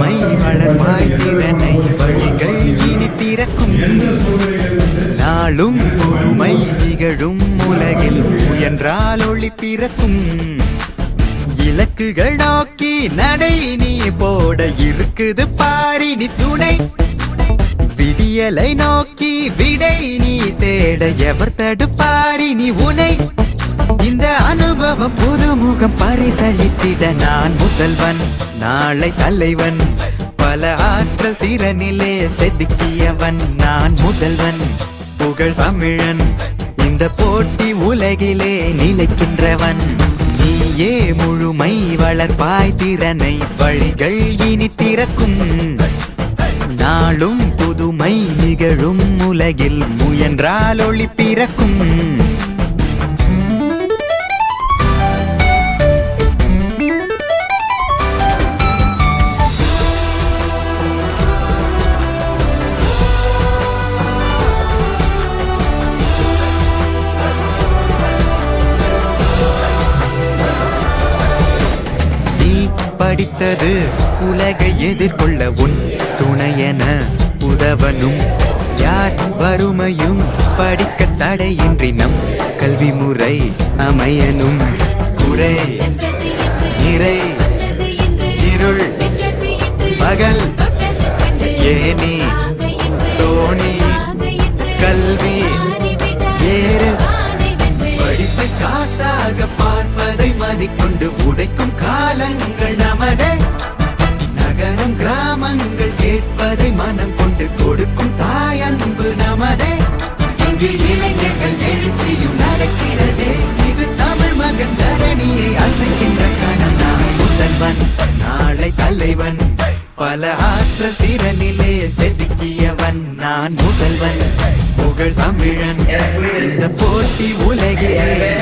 My வளர் திறனை வழிகள் இனி திறக்கும் நாளும் புதுமை நிகழும் உலகில் என்றால் ஒளி பிறக்கும். இலக்குகள் நோக்கி நடை நீ போட இருக்குது பாரினி துணை. விடியலை நோக்கி விடை நீ தேட எவர் தடுப்பாரி நீ உனை. சமூகம் பரிசளித்திட நான் முதல்வன் நாளை தலைவன். பல ஆற்றல் திறனிலே செதுக்கியவன் நான் முதல்வன். புகழ் தமிழன் இந்த போட்டி உலகிலே நிலைக்கின்றவன். நீயே முழுமை வளர்ப்பாய் திறனை வழிகள் இனி திறக்கும். நாளும் புதுமை நிகழும் உலகில் முயன்றால் ஒளி பிறக்கும். படித்தது உலகை எதிர்கொள்ள உன் துணையென உதவனும். யார் வறுமையும் படிக்க தடையின்றி நம் கல்வி முறை அமையனும். குறை நிறை இருள் பகல் ஏனி தோணி கல்வி ஏறு. படித்து காசாக பார்ப்பதை மதிக்கொண்டு உடைக்கும் காலங்கள் தலைவன் பல ஆற்றல் திறனிலே செதுக்கியவன் நான் முதல்வன். புகழ் தமிழன். இந்த போட்டி உலகிலே